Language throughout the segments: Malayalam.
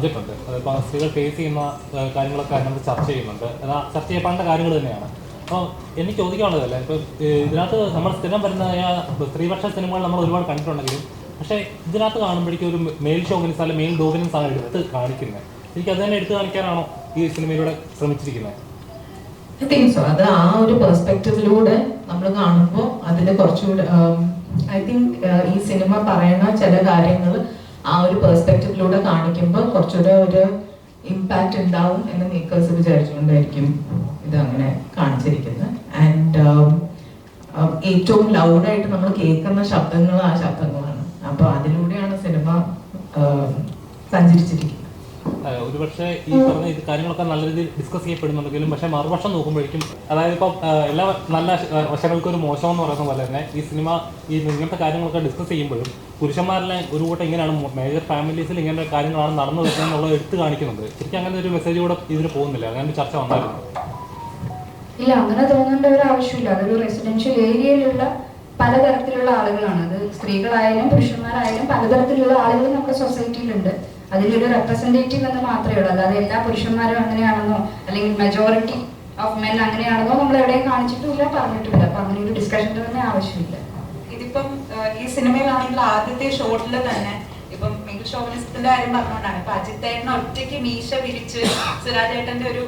അതിപ്പോൾ സ്ത്രീകൾ ഫേസ് ചെയ്യുന്ന കാര്യങ്ങളൊക്കെ അതിനകത്ത് ചർച്ച ചെയ്യുന്നുണ്ട്. അതാ ചർച്ച ചെയ്യപ്പെടേണ്ട കാര്യങ്ങൾ തന്നെയാണ്. അപ്പോൾ എനിക്ക് ചോദിക്കാനുള്ളതല്ല ഇപ്പോൾ ഇതിനകത്ത് നമ്മൾ സ്ഥിരം വരുന്ന സ്ത്രീപക്ഷ സിനിമകൾ നമ്മൾ ഒരുപാട് കണ്ടിട്ടുണ്ടെങ്കിലും പക്ഷേ ഇതിനകത്ത് കാണുമ്പോഴേക്കും ഒരു മെയിൽ ഷോഗിനിസ് അല്ലെങ്കിൽ മെയിൽ ഡോമിനൻസ് ആണ് എടുത്ത് കാണിക്കുന്നത് എനിക്ക് അത് തന്നെ എടുത്ത് കാണിക്കാനാണോ ഈ സിനിമയിലൂടെ ശ്രമിച്ചിരിക്കുന്നത്. അത് ആ ഒരു പെർസ്പെക്റ്റീവിലൂടെ നമ്മൾ കാണുമ്പോൾ അതിൽ കുറച്ചുകൂടെ ഐ തിങ്ക് ഈ സിനിമ പറയുന്ന ചില കാര്യങ്ങൾ ആ ഒരു പെർസ്പെക്റ്റീവിലൂടെ കാണിക്കുമ്പോൾ കുറച്ചുകൂടെ ഒരു ഇമ്പാക്റ്റ് ഉണ്ടാവും എന്ന് മേക്കേഴ്സ് വിചാരിച്ചുകൊണ്ടായിരിക്കും ഇത് അങ്ങനെ കാണിച്ചിരിക്കുന്നത് ആൻഡ് ഏറ്റവും ലൗഡായിട്ട് നമ്മൾ കേൾക്കുന്ന ശബ്ദങ്ങൾ ആ ശബ്ദങ്ങളാണ്. അപ്പോൾ അതിലൂടെയാണ് സിനിമ സഞ്ചരിച്ചിരിക്കുന്നത്. ഏഹ് ഒരുപക്ഷെ ഈ പറഞ്ഞ ഇത് കാര്യങ്ങളൊക്കെ നല്ല രീതിയിൽ ഡിസ്കസ് ചെയ്യപ്പെടുന്നുണ്ടെങ്കിലും പക്ഷേ മറുപക്ഷം നോക്കുമ്പോഴേക്കും അതായത് ഇപ്പം എല്ലാ നല്ല വശങ്ങൾക്കും ഒരു മോശം എന്ന് പറയുന്ന പോലെ തന്നെ ഈ സിനിമ ഈ ഇങ്ങനത്തെ കാര്യങ്ങളൊക്കെ ഡിസ്കസ് ചെയ്യുമ്പോഴും പുരുഷന്മാരിലെ ഒരു കൂട്ടം ഇങ്ങനെയാണ്. മേജർ ഫാമിലീസിൽ ഇങ്ങനെ കാര്യങ്ങളാണ് നടന്നു വരുന്നത് എടുത്തു കാണിക്കുന്നുണ്ട്. ശരിക്കും അങ്ങനെ ഒരു മെസ്സേജ് കൂടെ ഇതിന് പോകുന്നില്ല. അങ്ങനെ ഒരു ചർച്ച വന്നായിരുന്നു. ഇല്ല അങ്ങനെ തോന്നേണ്ട ഒരു ആവശ്യമില്ല. അതൊരു റെസിഡൻഷ്യൽ ഏരിയയിലുള്ള പലതരത്തിലുള്ള ആളുകളാണ്. അത് സ്ത്രീകളായാലും പുരുഷന്മാരായാലും പലതരത്തിലുള്ള ആളുകൾ നമ്മുടെ സൊസൈറ്റിയിലുണ്ട് അതിലൊരു റെപ്രസെന്റേറ്റീവ് എന്ന് മാത്രമേ ഉള്ളൂ. അല്ലാതെ എല്ലാ പുരുഷന്മാരും അങ്ങനെയാണെന്നോ അല്ലെങ്കിൽ മെജോറിറ്റി ഓഫ് മെൻ അങ്ങനെയാണെന്നോ നമ്മൾ എവിടെയും കാണിച്ചിട്ടില്ല പറഞ്ഞിട്ടില്ല അപ്പൊ അങ്ങനെ ഒരു ഡിസ്കഷന്റെ തന്നെ ആവശ്യമില്ല. ഇതിപ്പം ആ, ഈ സിനിമയിലാണെങ്കിൽ ആദ്യത്തെ ഷോട്ടിൽ തന്നെ ഇപ്പം മിങ്കിൾ ഷോവനിസത്തിന്റെ കാര്യം പറഞ്ഞുകൊണ്ടാണ് ഇപ്പൊ അജിത്തേട്ടൻ ഒറ്റയ്ക്ക് മീശ വിരിച്ച് സുരാജേട്ടന്റെ ഒരു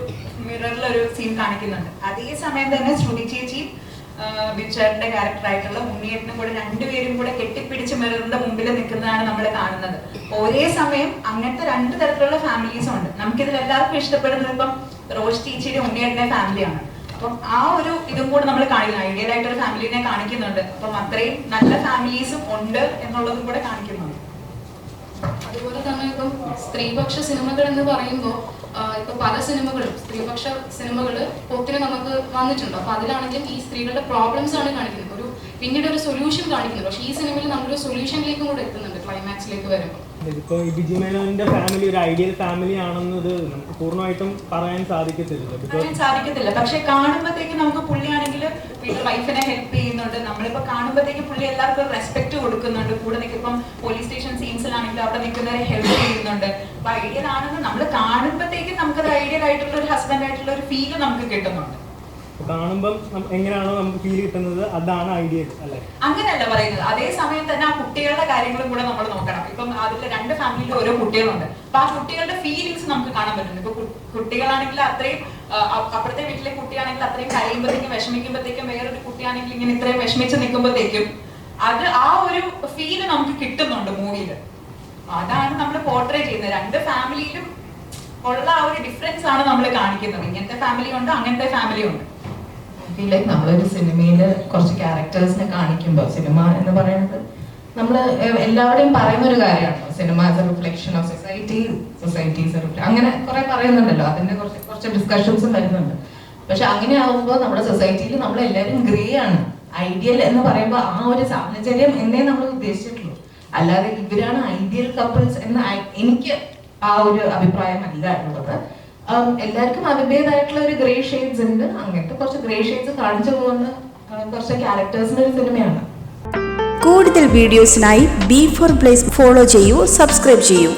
മിററിൽ ഒരു സീൻ കാണിക്കുന്നുണ്ട്. അതേ സമയം തന്നെ ശ്രുതി ചേച്ചി ബിച്ചേട്ടന്റെ ക്യാരക്ടറായിട്ടുള്ള ഉണ്ണിയേട്ടനും കൂടെ രണ്ടുപേരും കൂടെ കെട്ടിപ്പിടിച്ച് മിററിന്റെ മുമ്പിൽ നിൽക്കുന്നതാണ് നമ്മൾ കാണുന്നത്. ഒരേ സമയം അങ്ങനത്തെ രണ്ട് തരത്തിലുള്ള ഫാമിലീസും ഉണ്ട്. നമുക്കിതിൽ എല്ലാവർക്കും ഇഷ്ടപ്പെടുന്നത് ഇപ്പം റോഷ് ചേച്ചിയുടെ ഉണ്ണിയേട്ടന്റെ ഫാമിലിയാണ്. അപ്പം ആ ഒരു ഇതും കൂടെ നമ്മൾ കാണിക്കുന്നു ഐഡിയൽ ആയിട്ട് ഒരു ഫാമിലിനെ കാണിക്കുന്നുണ്ട്. അപ്പം അത്രയും നല്ല ഫാമിലീസും ഉണ്ട് എന്നുള്ളതും കൂടെ കാണിക്കുന്നുണ്ട്. അതുപോലെ തന്നെ ഇപ്പം സ്ത്രീപക്ഷ സിനിമകൾ എന്ന് പറയുമ്പോൾ ഇപ്പൊ പല സിനിമകളും സ്ത്രീപക്ഷ സിനിമകൾ ഒത്തിരി നമുക്ക് വന്നിട്ടുണ്ട്. അപ്പൊ അതിലാണെങ്കിലും ഈ സ്ത്രീകളുടെ പ്രോബ്ലംസ് ആണ് കാണിക്കുന്നത്. ഒരു പിന്നീട് ഒരു സൊല്യൂഷൻ കാണിക്കുന്നു. പക്ഷേ ഈ സിനിമയിൽ നമ്മളൊരു സൊല്യൂഷനിലേക്കും കൂടെ എത്തുന്നുണ്ട് ക്ലൈമാക്സിലേക്ക് വരുമ്പോൾ ഇപ്പോൾ ഈ ബിജി മേനോന്റെ ഫാമിലി ഒരു ഐഡിയൽ ഫാമിലി ആണെന്നത് നമുക്ക് പൂർണമായിട്ടും പറയാൻ സാധിക്കത്തില്ല സാധിക്കത്തില്ല. പക്ഷെ കാണുമ്പോഴത്തേക്ക് നമുക്ക് പുള്ളിയാണെങ്കിൽ വീട്ടിൽ വൈഫിനെ ഹെൽപ്പ് ചെയ്യുന്നുണ്ട്. നമ്മളിപ്പോൾ കാണുമ്പോഴത്തേക്ക് പുള്ളി എല്ലാവർക്കും റെസ്പെക്ട് കൊടുക്കുന്നുണ്ട്. കൂടെ നിൽക്കുമ്പം പോലീസ് സ്റ്റേഷൻ സീൻസിലാണെങ്കിലും അവിടെ നിൽക്കുന്നവരെ ഹെൽപ്പ് ചെയ്യുന്നുണ്ട്. അപ്പൊ ഐഡിയൽ ആണെന്ന് നമ്മൾ കാണുമ്പോഴത്തേക്ക് നമുക്കത് ഐഡിയൽ ആയിട്ടുള്ള ഒരു ഹസ്ബൻഡ് ആയിട്ടുള്ള ഒരു ഫീൽ നമുക്ക് കിട്ടുന്നുണ്ട്. കാണുമ്പം എങ്ങനെയാണോ നമുക്ക് ഫീൽ കിട്ടുന്നത് അതാണ് ഐഡിയ അല്ലേ? അങ്ങനെയല്ല പറയുന്നത്. അതേ സമയം തന്നെ ആ കുട്ടികളുടെ കാര്യങ്ങളും കൂടെ നമ്മൾ നോക്കണം. ഇപ്പം അതിൽ രണ്ട് ഫാമിലിയിൽ ഓരോ കുട്ടികളുണ്ട്. അപ്പൊ ആ കുട്ടികളുടെ ഫീലിങ്സ് നമുക്ക് കാണാൻ പറ്റുന്നു ഇപ്പൊ കുട്ടികളാണെങ്കിൽ അത്രയും അപ്പുറത്തെ വീട്ടിലെ കുട്ടിയാണെങ്കിൽ അത്രയും കരയുമ്പോഴത്തേക്കും വിഷമിക്കുമ്പോഴത്തേക്കും വേറൊരു കുട്ടിയാണെങ്കിൽ ഇങ്ങനെ ഇത്രയും വിഷമിച്ച് നിൽക്കുമ്പോഴത്തേക്കും അത് ആ ഒരു ഫീൽ നമുക്ക് കിട്ടുന്നുണ്ട് മൂവിയിൽ അതാണ് നമ്മൾ പോർട്രേ ചെയ്യുന്നത്. രണ്ട് ഫാമിലിയിലും ഉള്ള ആ ഒരു ഡിഫറൻസ് ആണ് നമ്മൾ കാണിക്കുന്നത്. ഇങ്ങനത്തെ ഫാമിലി ഉണ്ട് അങ്ങനത്തെ ഫാമിലി ഉണ്ട്. ഫീൽ ലൈക്ക് നമ്മളൊരു സിനിമയിൽ കുറച്ച് ക്യാരക്ടേഴ്സിനെ കാണിക്കുമ്പോൾ സിനിമ എന്ന് പറയുന്നത് നമ്മൾ എല്ലാവരുടെയും പറയുന്ന ഒരു കാര്യമാണല്ലോ cinema as a reflection of society society അങ്ങനെ കുറെ പറയുന്നുണ്ടല്ലോ. അതിന്റെ കുറച്ച് കുറച്ച് ഡിസ്കഷൻസും വരുന്നുണ്ട്. പക്ഷെ അങ്ങനെ ആവുമ്പോൾ നമ്മുടെ സൊസൈറ്റിയിൽ നമ്മൾ എല്ലാവരും ഗ്രേ ആണ്. ഐഡിയൽ എന്ന് പറയുമ്പോൾ ആ ഒരു സാഹചര്യം എന്നേ നമ്മൾ ഉദ്ദേശിച്ചിട്ടുള്ളൂ. അല്ലാതെ ഇവരാണ് ഐഡിയൽ കപ്പിൾസ് എന്ന് എനിക്ക് ആ ഒരു അഭിപ്രായമല്ല ഉള്ളത്. എല്ലാവർക്കും അതിന്റെതായിട്ടുള്ള ഒരു ഗ്രേ ഷെയ്ഡ്സ് ഉണ്ട്. അങ്ങനത്തെ കുറച്ച് ഗ്രേ ഷെയ്ഡ്സ് കാണിച്ചു പോകുന്ന കുറച്ച് ക്യാരക്ടേഴ്സിന്റെ ഒരു സിനിമയാണ്. കൂടുതൽ വീഡിയോസിനായി ബി ഫോർ പ്ലേസ് ഫോളോ ചെയ്യൂ സബ്സ്ക്രൈബ് ചെയ്യൂ.